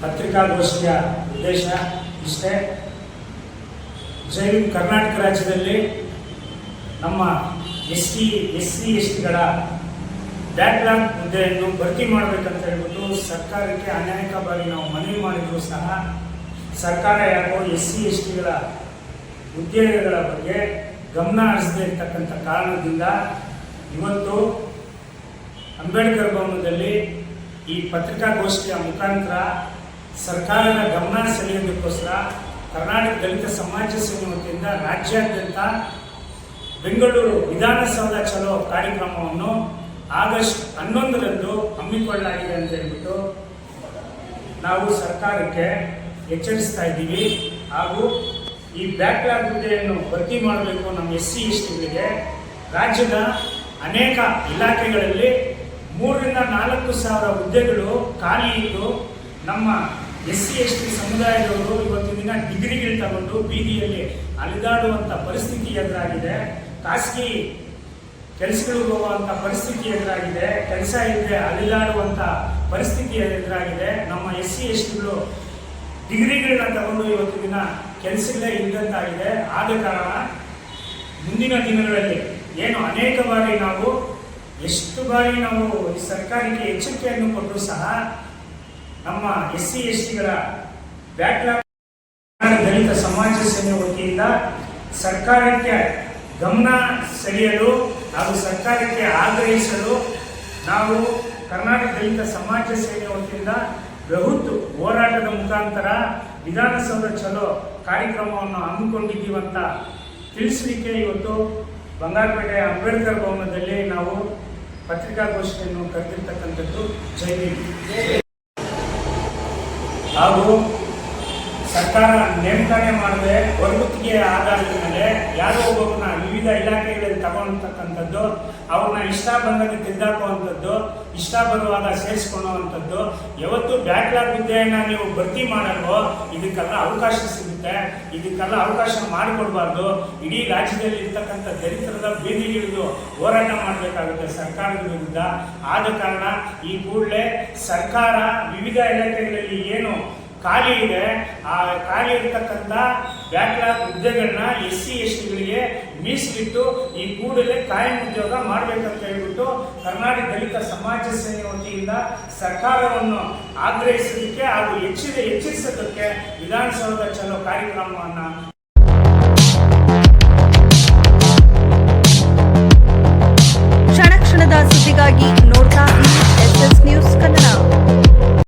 ಪತ್ರಿಕಾಗೋಷ್ಠಿಯ ಉದ್ದೇಶ ಇಷ್ಟೇ. ಜೈ ಕರ್ನಾಟಕ ರಾಜ್ಯದಲ್ಲಿ ನಮ್ಮ S T S C S ಟಿಗಳ backlog ಹುದ್ದೆಯನ್ನು ಭರ್ತಿ ಮಾಡಬೇಕಂತ ಹೇಳ್ಬಿಟ್ಟು ಸರ್ಕಾರಕ್ಕೆ ಅನೇಕ ಬಾರಿ ನಾವು ಮನವಿ ಮಾಡಿದರೂ ಸಹ ಸರ್ಕಾರ ಯಾಕೋ ಎಸ್ ಸಿ ಎಸ್ ಟಿಗಳ ಉದ್ಯೋಗಗಳ ಬಗ್ಗೆ ಗಮನ ಹರಿಸದೇ ಇರತಕ್ಕಂಥ ಕಾರಣದಿಂದ ಇವತ್ತು ಅಂಬೇಡ್ಕರ್ ಭವನದಲ್ಲಿ ಈ ಪತ್ರಿಕಾಗೋಷ್ಠಿಯ ಮುಖಾಂತರ ಸರ್ಕಾರದ ಗಮನ ಸೆಳೆಯೋದಕ್ಕೋಸ್ಕರ ಕರ್ನಾಟಕ ದಲಿತ ಸಮಾಜ ವತಿಯಿಂದ ರಾಜ್ಯಾದ್ಯಂತ ಬೆಂಗಳೂರು ವಿಧಾನಸೌಧ ಚಲೋ ಕಾರ್ಯಕ್ರಮವನ್ನು ಆಗಸ್ಟ್ ಹನ್ನೊಂದರಂದು ಹಮ್ಮಿಕೊಳ್ಳಲಾಗಿದೆ ಅಂತ ಹೇಳ್ಬಿಟ್ಟು ನಾವು ಸರ್ಕಾರಕ್ಕೆ ಎಚ್ಚರಿಸ್ತಾ ಇದ್ದೀವಿ. ಹಾಗೂ ಈ ಬ್ಯಾಕ್ಲಾಗ್ ಹುದ್ದೆಯನ್ನು ಭರ್ತಿ ಮಾಡಬೇಕು ನಮ್ಮ ಎಸ್ ಸಿ ಎಸ್ ರಾಜ್ಯದ ಅನೇಕ ಇಲಾಖೆಗಳಲ್ಲಿ ಮೂರರಿಂದ ನಾಲ್ಕು ಸಾವಿರ ಹುದ್ದೆಗಳು ಖಾಲಿ ಇದ್ದು ನಮ್ಮ ಎಸ್ ಸಿ ಎಸ್ ಟಿ ಸಮುದಾಯದವರು ಇವತ್ತಿನ ದಿನ ಡಿಗ್ರಿಗಳು ತಗೊಂಡು ಬೀದಿಯಲ್ಲಿ ಅಲಿದಾಡುವಂಥ ಪರಿಸ್ಥಿತಿ ಎದುರಾಗಿದೆ. ಖಾಸಗಿ ಕೆಲಸಗಳಿಗೆ ಹೋಗುವಂಥ ಪರಿಸ್ಥಿತಿ ಎದುರಾಗಿದೆ. ಕೆಲಸ ಇಲ್ಲದೆ ಅಲಿದಾಡುವಂಥ ಪರಿಸ್ಥಿತಿ ಎದುರಾಗಿದೆ. ನಮ್ಮ ಎಸ್ ಸಿ ಎಸ್ ಟಿಗಳು ಡಿಗ್ರಿಗಳನ್ನ ತಗೊಂಡು ಇವತ್ತು ದಿನ ಕೆಲಸಗಳೇ ಇಲ್ಲದಂತಾಗಿದೆ ಆದ ಕಾರಣ ಮುಂದಿನ ದಿನಗಳಲ್ಲಿ ಏನು ಅನೇಕ ಬಾರಿ ನಾವು ಎಷ್ಟು ಬಾರಿ ನಾವು ಸರ್ಕಾರಕ್ಕೆ ಎಚ್ಚರಿಕೆಯನ್ನು ಕೊಟ್ಟರೂ ಸಹ ನಮ್ಮ ಎಸ್ ಸಿ ಎಸ್ ಟಿಗಳ ಬ್ಯಾಕ್ಲಾಗ್ ದಲಿತ ಸಮಾಜ ಸೇನೆ ವತಿಯಿಂದ ಸರ್ಕಾರಕ್ಕೆ ಗಮನ ಸೆಳೆಯಲು ಹಾಗೂ ಸರ್ಕಾರಕ್ಕೆ ಆಗ್ರಹಿಸಲು ನಾವು ಕರ್ನಾಟಕ ದಲಿತ ಸಮಾಜ ಸೇನೆ ವತಿಯಿಂದ ಬೃಹತ್ ಹೋರಾಟದ ಮುಖಾಂತರ ವಿಧಾನಸೌಧ ಚಲೋ ಕಾರ್ಯಕ್ರಮವನ್ನು ಹಮ್ಮಿಕೊಂಡಿದ್ದೀವಂತ ತಿಳಿಸಲಿಕ್ಕೆ ಇವತ್ತು ಬಂಗಾರಪೇಟೆ ಅಂಬೇಡ್ಕರ್ ಭವನದಲ್ಲಿ ನಾವು ಪತ್ರಿಕಾಗೋಷ್ಠಿಯನ್ನು ಕರೆದಿರ್ತಕ್ಕಂಥದ್ದು ಜೈ ಭೀಮ್. ಹಾಗೂ ಸರ್ಕಾರ ನೇಮಕಾಣೆ ಮಾಡದೆ ಹೊರಗುತ್ತಿಗೆ ಆಧಾರದ ಮೇಲೆ ಯಾರೋ ಒಬ್ಬರನ್ನ ವಿವಿಧ ಇಲಾಖೆಗಳಲ್ಲಿ ತಗೊಳ್ತಕ್ಕಂಥದ್ದು ಅವ್ರನ್ನ ಇಷ್ಟ ಬಂದಾಗ ತಿದ್ದಾಕುವಂಥದ್ದು ಇಷ್ಟ ಬರುವಾಗ ಸೇರಿಸ್ಕೊಳ್ಳುವಂಥದ್ದು, ಯಾವತ್ತು ಬ್ಯಾಕ್ಲಾಗ್ ವಿದ್ಯೆಯನ್ನು ನೀವು ಭರ್ತಿ ಮಾಡಲ್ವೋ, ಇದಕ್ಕೆಲ್ಲ ಅವಕಾಶ ಸಿಗುತ್ತೆ. ಇದಕ್ಕೆಲ್ಲ ಅವಕಾಶ ಮಾಡಿಕೊಡ್ಬಾರ್ದು. ಇಡೀ ರಾಜ್ಯದಲ್ಲಿ ಇರ್ತಕ್ಕಂಥ ದಲಿತರದ ಬೀದಿಗಿಳಿದು ಹೋರಾಟ ಮಾಡಬೇಕಾಗುತ್ತೆ ಸರ್ಕಾರದ ವಿರುದ್ಧ. ಆದ ಕಾರಣ ಈ ಕೂಡಲೇ ಸರ್ಕಾರ ವಿವಿಧ ಇಲಾಖೆಗಳಲ್ಲಿ ಏನು ಖಾಲಿ ಇದೆ. ಆ ಖಾಲಿ ಇರ್ತಕ್ಕಂಥ ಬ್ಯಾಕ್ಲಾಗ್ ಹುದ್ದೆಗಳನ್ನ ಎಸ್ ಸಿ ಎಸ್ ಟಿಗಳಿಗೆ ಮೀಸಲಿಟ್ಟು ಈ ಕೂಡಲೇ ಕಾಯಂ ಉದ್ಯೋಗ ಮಾಡಬೇಕಂತ ಹೇಳ್ಬಿಟ್ಟು ಕರ್ನಾಟಕ ದಲಿತ ಸಮಾಜ ಸೇನೆ ವತಿಯಿಂದ ಸರ್ಕಾರವನ್ನು ಆಗ್ರಹಿಸೋದಕ್ಕೆ ಹಾಗೂ ಎಚ್ಚರಿ ಎಚ್ಚರಿಸೋದಕ್ಕೆ ವಿಧಾನಸೌಧ ಚಲೋ ಕಾರ್ಯಕ್ರಮವನ್ನು